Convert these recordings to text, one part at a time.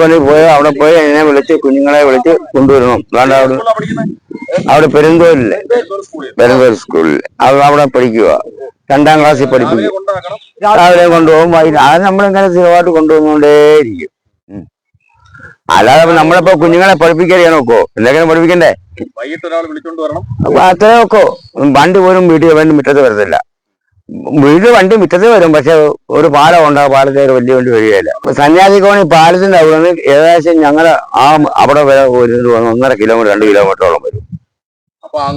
കൊണ്ട് പോയി അവിടെ പോയി എന്നെ വിളിച്ച് കുഞ്ഞുങ്ങളെ വിളിച്ച് കൊണ്ടുവരണം. വേണ്ട അവിടെ അവിടെ പെരുന്തോലില്ലേ? പെരുന്തോൽ സ്കൂളിൽ. അത് അവിടെ പഠിക്കുക രണ്ടാം ക്ലാസ്സിൽ പഠിപ്പിക്കും. രാവിലെ കൊണ്ടുപോകും അത് നമ്മളിങ്ങനെ സ്ഥിരമായിട്ട് കൊണ്ടുപോകുന്നോണ്ടേയിരിക്കും അല്ലാതെ നമ്മളിപ്പോ കുഞ്ഞുങ്ങളെ പഠിപ്പിക്കാൻ നോക്കോ. എന്തെങ്കിലും പഠിപ്പിക്കണ്ടേ? ഒക്കെ വണ്ടി പോലും വീട്ടിൽ വേണ്ടി മുറ്റത്ത് വരത്തില്ല. വീട്ടിൽ വണ്ടി മുറ്റത്ത് വരും പക്ഷെ ഒരു പാലം ഉണ്ട് ആ പാലത്തിൽ ഒരു വലിയ വണ്ടി വരികയില്ല. സന്യാസിക്കോണി പാലത്തിന്റെ അവിടെ നിന്ന് ഏകദേശം ഞങ്ങൾ ആ അവിടെ വരെ ഒരു ഒന്നര കിലോമീറ്റർ രണ്ട് കിലോമീറ്ററോളം വരും.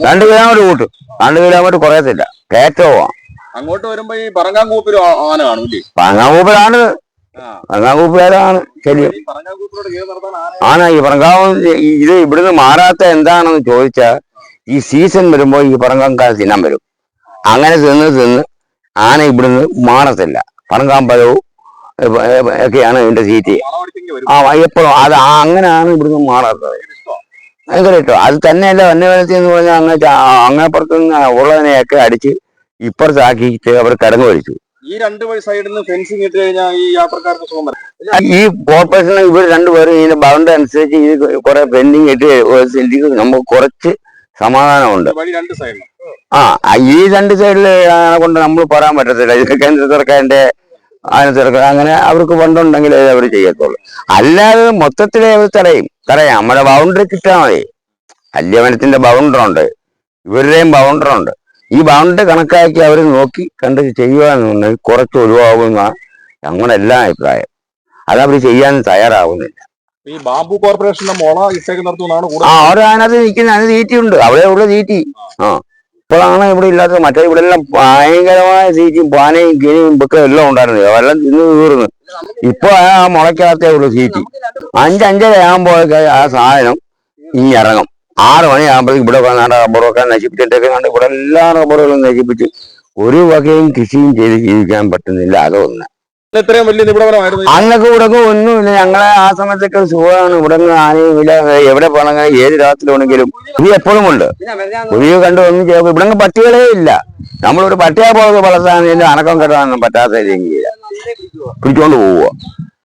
രണ്ട് കിലോമീറ്റർ കൂട്ടും. രണ്ട് കിലോമീറ്റർ കുറയത്തില്ല. കയറ്റവും അങ്ങോട്ട് വരുമ്പോ ഈ പറങ്കാങ്കൂപ്പിലും ആ- ആന കാണും പറങ്ങാങ്കൂപ്പിലാണ് കേറി നടത്താൻ ആന ആണ് ഈ പറങ്കാവ് ഇത് ഇവിടുന്ന് മാറാത്ത എന്താണെന്ന് ചോദിച്ചാൽ ഈ സീസൺ വരുമ്പോൾ ഈ പറങ്കാങ്കാൽ തിന്നാൻ വരും. അങ്ങനെ തിന്ന് തിന്ന് ആന ഇവിടുന്ന് മാറത്തില്ല. പറങ്കാമ്പലവും ഒക്കെയാണ് ഇതിന്റെ സീറ്റ് ആ എപ്പോഴും അത് അങ്ങനെയാണ് ഇവിടുന്ന് മാറാത്തത്. ഭയങ്കര ഇഷ്ടം. അത് തന്നെയല്ല വന്യവനത്തിൽ എന്ന് പറഞ്ഞാൽ അങ്ങനെ അങ്ങനെപ്പുറത്ത് നിന്ന് ഉള്ളതിനെയൊക്കെ അടിച്ച് ഇപ്പുറത്താക്കിയിട്ട് അവർ കടന്നു വലിച്ചു. ഈ രണ്ട് സൈഡിൽ നിന്ന് ഫെൻസിങ് ഇട്ട് കഴിഞ്ഞാൽ ഈ യാത്രക്കാർക്ക് സുഖം ഈ ഇവർ രണ്ടുപേരും ഇതിന്റെ ബൗണ്ടറി അനുസരിച്ച് ഇത് കുറെ പെൻഡിങ് ഇട്ട് നമുക്ക് കുറച്ച് സമാധാനമുണ്ട്. രണ്ട് സൈഡിലും ആ ഈ രണ്ട് സൈഡിൽ കൊണ്ട് നമ്മൾ പറയാൻ പറ്റത്തില്ല. ഇത് കേന്ദ്ര സർക്കാരിന്റെ അതിന് തീർക്കുക അങ്ങനെ അവർക്ക് ഫണ്ടുണ്ടെങ്കിൽ അവർ ചെയ്യത്തുള്ളൂ. അല്ലാതെ മൊത്തത്തിലേ അവർ തടയും. തടയാം. നമ്മുടെ ബൗണ്ടറി കിട്ടാൽ മതി. കല്യമനത്തിന്റെ ബൗണ്ടറുണ്ട് ഇവരുടെയും ബൗണ്ടർ ഉണ്ട്. ഈ ബൗണ്ടറി കണക്കാക്കി അവർ നോക്കി കണ്ട് ചെയ്യുകയെന്നുണ്ടെങ്കിൽ കുറച്ച് ഒഴിവാകുന്ന ഞങ്ങളുടെ എല്ലാ അഭിപ്രായം. അതവർ ചെയ്യാൻ തയ്യാറാവുന്നില്ല. ഈ ബാബു കോർപ്പറേഷന്റെ മുള ഇട്ടേക്കുന്നിടത്തുനിന്നാണ് ആ അവരതിനകത്ത് നിൽക്കുന്ന അതിന് തീറ്റിയുണ്ട് അവിടെ ഉള്ള തീറ്റി. ആ. ഇപ്പോഴാണ് ഇവിടെ ഇല്ലാത്തത്. മറ്റേ ഇവിടെ എല്ലാം ഭയങ്കരമായ സീറ്റും പാനയും കിനിയും ബുക്കും എല്ലാം ഉണ്ടായിരുന്നു അതെല്ലാം തിന്ന് തീർന്ന്. ഇപ്പൊ ആ മുളയ്ക്കകത്തേ ഉള്ളൂ സീറ്റ്. അഞ്ച് അഞ്ചര ആകുമ്പോൾ ആ സാധനം ഇനി ഇറങ്ങും. ആറ് മണിയാകുമ്പോഴേക്കും ഇവിടെ വന്നാണ്ട് റബ്ബറൊക്കെ നശിപ്പിച്ചിട്ടൊക്കെ കണ്ട് ഇവിടെ എല്ലാ റബ്ബറുകളും നശിപ്പിച്ച് ഒരു വകയും കൃഷിയും ചെയ്ത് ജീവിക്കാൻ പറ്റുന്നില്ല. അതൊന്ന്. ഇത്രയും വലിയ നിബിഡവരമായിരുന്നു അന്നൊക്കെ ഇവിടെ ഒന്നുമില്ല. ഞങ്ങളെ ആ സമയത്തൊക്കെ സുഖമാണ്. ഇവിടെ ആനയും ഇല്ല എവിടെ പോകണമെങ്കിൽ ഏത് രാത്രി വേണമെങ്കിലും ഇത് എപ്പോഴും ഉണ്ട്. പുലിയെ കണ്ട് ഒന്നും ചെയ്യാം ഇവിടെ പട്ടികളേ ഇല്ല. നമ്മളൊരു പട്ടിയെ പോലത്തെ വളർത്താൻ അനക്കം കെട്ടാനൊന്നും പറ്റാത്ത രീതിയില്ല പിടിച്ചോണ്ട് പോവുക